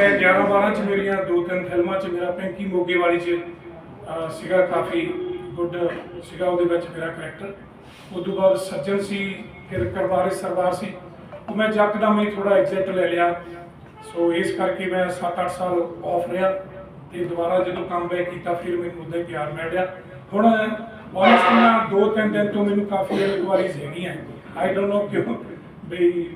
ਮੈਂ 11 12 ਚ ਮੇਰੀਆਂ ਦੋ ਤਿੰਨ ਫਿਲਮਾਂ ਚ ਮੇਰਾ ਪਿੰਕੀ ਮੋਗੇ ਵਾਲੀ ਚ ਸੀਗਾ ਕਾਫੀ ਗੁੱਡ ਸੀਗਾ, ਉਹਦੇ ਵਿੱਚ ਮੇਰਾ ਕਰੈਕਟਰ ਉਸ ਤੋਂ ਬਾਅਦ ਸੱਜਣ ਸੀ, ਫਿਰ ਕਰਵਾਰੇ ਸਰਦਾਰ ਸੀ। ਉਹ ਮੈਂ ਜੱਕਦਮ ਹੀ ਥੋੜਾ ਐਗਜ਼ਿਟ ਲੈ ਲਿਆ। ਸੋ ਇਸ ਕਰਕੇ ਮੈਂ 7-8 ਸਾਲ ਆਫ ਰਿਹਾ ਤੇ ਦੁਬਾਰਾ ਜਦੋਂ ਕੰਮ ਬੈਕ ਕੀਤਾ, ਫਿਰ ਮੈਨੂੰ ਉਦਾਂ ਹੀ ਪਿਆਰ ਮਿਲ ਗਿਆ ਹੁਣ ਆਨੈਸਟਲੀ ਨਾ ਦੋ ਤਿੰਨ ਦਿਨ ਤੋਂ ਮੈਨੂੰ ਕਾਫੀ ਇਨਕੁਆਰੀਜ਼ ਹੈਗੀਆਂ। ਆਈ ਡੋਨਟ ਨੋ ਕਿਉਂ। ਵੀ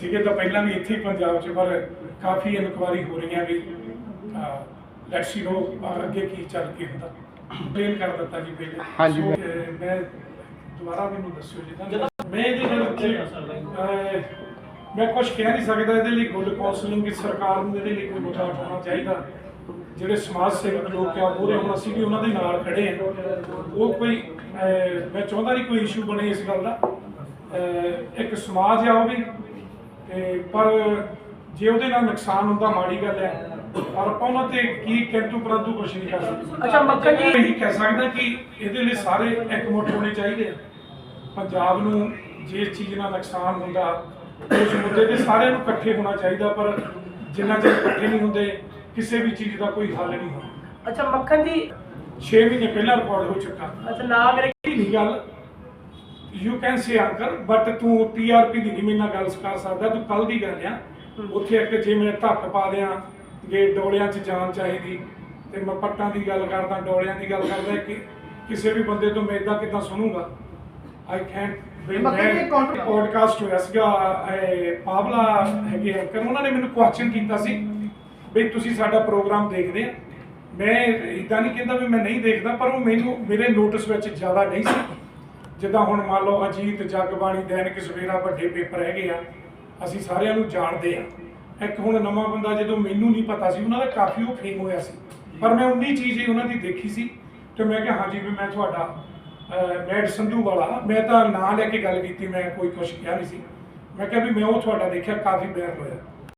ਸੀਗੇ ਤਾਂ ਪਹਿਲਾਂ ਵੀ ਇੱਥੇ ਹੀ ਪੰਜਾਬ 'ਚ ਪਰ ਕਾਫੀ ਇਨਕੁਆਰੀ ਹੋ ਰਹੀਆਂ ਵੀ ਲੈਟਸ ਸੀ ਨੋ ਅੱਗੇ ਕੀ ਚੱਲ ਕੇ ਹੁੰਦਾ। ਪਲੇਨ ਕਰ ਦਿੱਤਾ ਜੀ ਪਹਿਲੇ। ਹਾਂਜੀ। ਮੈਂ ਦੁਬਾਰਾ ਮੈਨੂੰ ਦੱਸਿਓ ਜੀ ਤਾਂ ਮੈਂ ਇਹਦੇ ਅਹ, ਮੈਂ ਕੁਝ ਕਹਿ ਨਹੀਂ ਸਕਦਾ ਇਹਦੇ ਲਈ ਗੁੱਡ ਕਾਉਂਸਲਿੰਗ ਦੀ ਸਰਕਾਰ ਨੂੰ ਇਹਦੇ ਲਈ ਕੋਈ ਮੁੱਦਾ ਉਠਾਉਣਾ ਚਾਹੀਦਾ। ਜਿਹੜੇ ਸਮਾਜ ਸੇਵਕ ਲੋਕ ਆ ਪੂਰੇ ਹੁਣ ਅਸੀਂ ਵੀ ਉਹਨਾਂ ਦੇ ਨਾਲ ਖੜੇ ਆ। ਉਹ ਕੋਈ ਮੈਂ ਚਾਹੁੰਦਾ ਨਹੀਂ ਕੋਈ ਇਸ਼ੂ ਬਣੇ ਇਸ ਗੱਲ ਦਾ। ਇੱਕ ਸਮਾਜ ਆ ਉਹ ਵੀ ਤੇ ਪਰ ਜੇ ਉਹਦੇ ਨਾਲ ਨੁਕਸਾਨ ਹੁੰਦਾ ਮਾੜੀ ਗੱਲ ਹੈ ਪਰ ਆਪਾਂ ਉਹਨਾਂ ਤੇ ਕੀ ਕਿੰਤੂ ਪਰੰਤੂ ਕੁਝ ਨਹੀਂ ਕਰ ਸਕਦੇ। ਅੱਛਾ, ਮੱਖਣ ਜੀ- ਇਹੀ ਕਹਿ ਸਕਦਾ ਕਿ ਇਹਦੇ ਲਈ ਸਾਰੇ ਇਕਮੁੱਠ ਹੋਣੇ ਚਾਹੀਦੇ ਆ। ਪੰਜਾਬ ਨੂੰ ਜੇ ਚੀਜ਼ ਨਾਲ ਨੁਕਸਾਨ ਹੁੰਦਾ ਉਸ ਮੁੱਦੇ ਤੇ ਸਾਰਿਆਂ ਨੂੰ ਇਕੱਠੇ ਹੋਣਾ ਚਾਹੀਦਾ ਪਰ ਜਿੰਨਾ ਚਿਰ ਇਕੱਠੇ ਨਹੀਂ ਹੁੰਦੇ ਕਿਸੇ ਵੀ ਚੀਜ਼ ਦਾ ਕੋਈ ਹੱਲ ਨਹੀਂ ਹੋਣਾ ਅੱਛਾ ਮੱਖਣ ਜੀ 6 ਮਹੀਨੇ ਪਹਿਲਾਂ ਰਿਕਾਰਡ ਹੋ ਚੁੱਕਾ। ਅੱਛਾ ਨਾ ਮੇਰੇ ਨਹੀਂ ਗੱਲ you can say uncle but ਤੂੰ ਟੀਆਰਪੀ ਦੀ ਨਹੀਂ ਮੇਰੇ ਨਾਲ ਗੱਲ ਕਰ ਸਕਦਾ ਤੂੰ ਕੱਲ ਦੀ ਗੱਲ ਆ। ਉੱਥੇ ਇੱਕ ਜੇ ਮੈਂ ਧੱਕ ਪਾ ਦਿਆਂ ਜੇ ਡੋਲਿਆਂ 'ਚ ਜਾਨ ਚਾਹੀਦੀ ਤੇ ਮੈਂ ਪੱਟਾਂ ਦੀ ਗੱਲ ਕਰਦਾ ਡੋਲਿਆਂ ਦੀ ਗੱਲ ਕਰਦਾ ਕਿ ਕਿਸੇ ਵੀ ਬੰਦੇ ਤੋਂ ਮੈਂ ਇਦਾਂ ਕਿਦਾਂ ਸੁਣੂਗਾ? ਆਈ ਕੈਨਟ ਪੋਡਕਾਸਟ ਹੋਇਆ ਸੀਗਾ ਪਾਵਲਾ ਹੈਗੇ ਅੰਕਲ ਉਹਨਾਂ ਨੇ ਮੈਨੂੰ ਕੁਐਸਚਨ ਕੀਤਾ ਸੀ ਵੀ ਤੁਸੀਂ ਸਾਡਾ ਪ੍ਰੋਗਰਾਮ ਦੇਖਦੇ ਆ। ਮੈਂ ਇਦਾਂ ਨਹੀਂ ਕਹਿੰਦਾ ਵੀ ਮੈਂ ਨਹੀਂ ਦੇਖਦਾ ਪਰ ਉਹ ਮੈਨੂੰ ਮੇਰੇ ਨੋਟਿਸ ਵਿੱਚ ਜ਼ਿਆਦਾ ਨਹੀਂ ਸੀ। ਜਿੱਦਾਂ ਹੁਣ ਮੰਨ ਲਓ ਅਜੀਤ ਜਗਬਾਣੀ ਦੈਨਿਕ ਸਵੇਰਾ ਵੱਡੇ ਪੇਪਰ ਹੈਗੇ ਆ ਅਸੀਂ ਸਾਰਿਆਂ ਨੂੰ ਜਾਣਦੇ ਆ। ਇੱਕ ਹੁਣ ਨਵਾਂ ਬੰਦਾ ਜਦੋਂ ਮੈਨੂੰ ਨਹੀਂ ਪਤਾ ਸੀ ਉਹਨਾਂ ਦਾ ਕਾਫੀ ਉਹ ਫੇਮ ਹੋਇਆ ਸੀ। ਪਰ ਮੈਂ ਉਨੀ ਚੀਜ਼ ਹੀ ਉਹਨਾਂ ਦੀ ਦੇਖੀ ਸੀ ਤੇ ਮੈਂ ਕਿਹਾ ਹਾਂਜੀ ਵੀ ਮੈਂ ਤੁਹਾਡਾ ਅਹ, ਮੈਡ ਸੰਧੂ ਵਾਲਾ ਮੈਂ ਤਾਂ ਨਾਂ ਲੈ ਕੇ ਗੱਲ ਕੀਤੀ ਮੈਂ ਕੋਈ ਕੁਛ ਕਿਹਾ ਨਹੀਂ ਸੀ। ਮੈਂ ਕਿਹਾ ਵੀ ਮੈਂ ਉਹ ਤੁਹਾਡਾ ਦੇਖਿਆ ਕਾਫੀ ਬੈਰ ਹੋਇਆ।